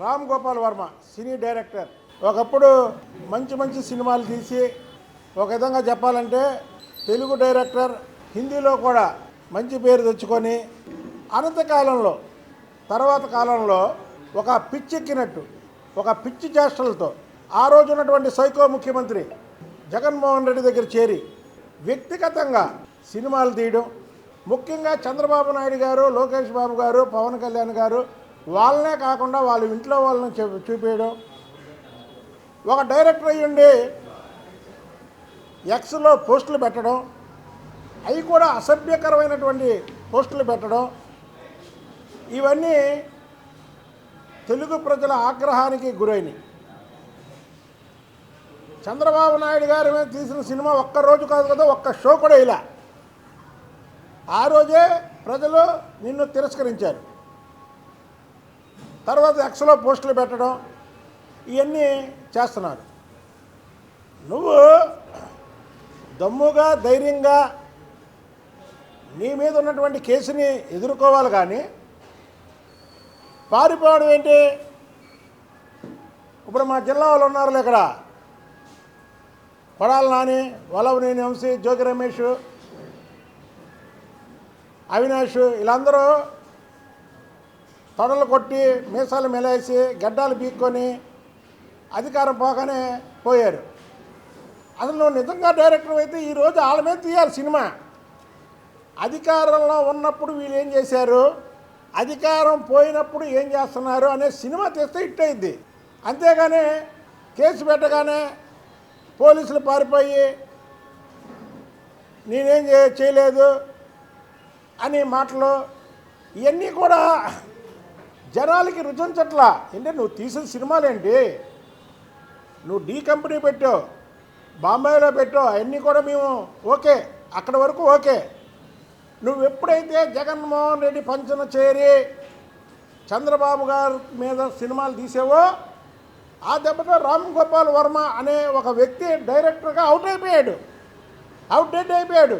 Ram Gopal Varma cine director. ఒకప్పుడు మంచి మంచి సినిమాలు తీసి ఒక విధంగా చెప్పాలంటే తెలుగు డైరెక్టర్ హిందీలో కూడా మంచి పేరు తెచ్చుకొని అనంతకాలంలో తర్వాత కాలంలో ఒక పిచ్చెక్కినట్టు ఒక పిచ్చి చేష్టలతో ఆ రోజు ఉన్నటువంటి సైకో ముఖ్యమంత్రి జగన్మోహన్ రెడ్డి దగ్గర చేరి వ్యక్తిగతంగా సినిమాలు తీయడం ముఖ్యంగా చంద్రబాబు నాయుడు గారు లోకేష్ బాబు గారు పవన్ కళ్యాణ్ గారు వాళ్ళనే కాకుండా వాళ్ళ ఇంట్లో వాళ్ళని చూ- ఒక డైరెక్టర్ అయ్యుండి ఎక్స్లో పోస్టులు పెట్టడం. అవి కూడా అసభ్యకరమైనటువంటి పోస్టులు పెట్టడం. ఇవన్నీ తెలుగు ప్రజల ఆగ్రహానికి గురైనవి. చంద్రబాబు నాయుడు గారి మీద తీసిన సినిమా ఒక్క రోజు కాదు కదా ఒక్క షో కూడా ఇలా. ఆ రోజే ప్రజలు నిన్ను తిరస్కరించారు. తర్వాత ఎక్స్లో పోస్టులు పెట్టడం ఇవన్నీ చేస్తున్నారు. నువ్వు దమ్ముగా ధైర్యంగా నీ మీద ఉన్నటువంటి కేసుని ఎదుర్కోవాలి కానీ పారిపోవడం ఏంటి? ఇప్పుడు మా జిల్లా వాళ్ళు ఉన్నారు ఇక్కడ. కొడాల నాని వలవనేని వంశీ జోగి రమేష్ అవినాష్ వీళ్ళందరూ తొడలు కొట్టి మీసాలు మెలేసి గడ్డాలు పీక్కొని అధికారం పోగానే పోయారు. అసలు నువ్వు నిజంగా డైరెక్టర్ అయితే ఈరోజు వాళ్ళ మీద తీయాలి సినిమా. అధికారంలో ఉన్నప్పుడు వీళ్ళు ఏం చేశారు? అధికారం పోయినప్పుడు ఏం చేస్తున్నారు అనే సినిమా తీస్తే హిట్ అయింది. అంతేగాని కేసు పెట్టగానే పోలీసులు పారిపోయి నేనేం చేయలేదు అని మాటలు ఇవన్నీ కూడా జనాలకి రుచించట్లా అంటే నువ్వు తీసిన సినిమాలేంటి? నువ్వు డీ కంపెనీ పెట్టావు బాంబేలో పెట్టావు అవన్నీ కూడా మేము ఓకే అక్కడ వరకు ఓకే. నువ్వు ఎప్పుడైతే జగన్మోహన్ రెడ్డి పంచన చేరి చంద్రబాబు గారి మీద సినిమాలు తీసావో ఆ దెబ్బతో రామ్ గోపాల్ వర్మ అనే ఒక వ్యక్తి డైరెక్టర్గా అవుట్ అయిపోయాడు. అవుట్డేట్ అయిపోయాడు.